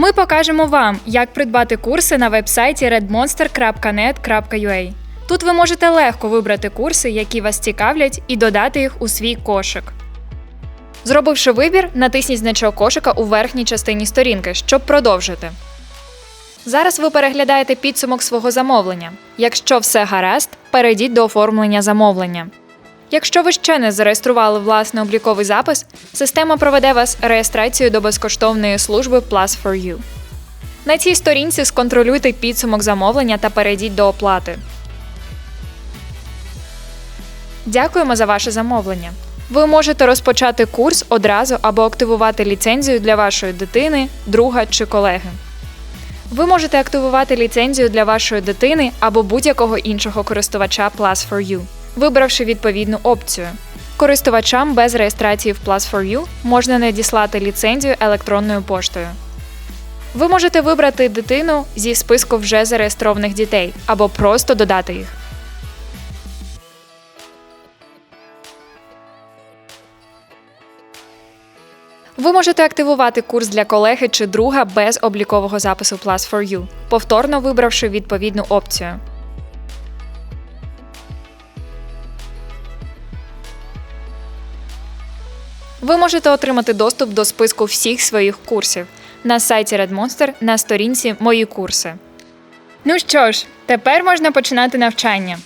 Ми покажемо вам, як придбати курси на вебсайті redmonster.net.ua. Тут ви можете легко вибрати курси, які вас цікавлять, і додати їх у свій кошик. Зробивши вибір, натисніть значок кошика у верхній частині сторінки, щоб продовжити. Зараз ви переглядаєте підсумок свого замовлення. Якщо все гаразд, перейдіть до оформлення замовлення. Якщо ви ще не зареєстрували власний обліковий запис, система проведе вас реєстрацію до безкоштовної служби Plus for You. На цій сторінці сконтролюйте підсумок замовлення та перейдіть до оплати. Дякуємо за ваше замовлення. Ви можете розпочати курс одразу або активувати ліцензію для вашої дитини, друга чи колеги. Ви можете активувати ліцензію для вашої дитини або будь-якого іншого користувача Plus for You, вибравши відповідну опцію. Користувачам без реєстрації в Plus for You можна надіслати ліцензію електронною поштою. Ви можете вибрати дитину зі списку вже зареєстрованих дітей або просто додати їх. Ви можете активувати курс для колеги чи друга без облікового запису Plus for You, повторно вибравши відповідну опцію. Ви можете отримати доступ до списку всіх своїх курсів на сайті Red Monster на сторінці Мої курси. Ну що ж, тепер можна починати навчання.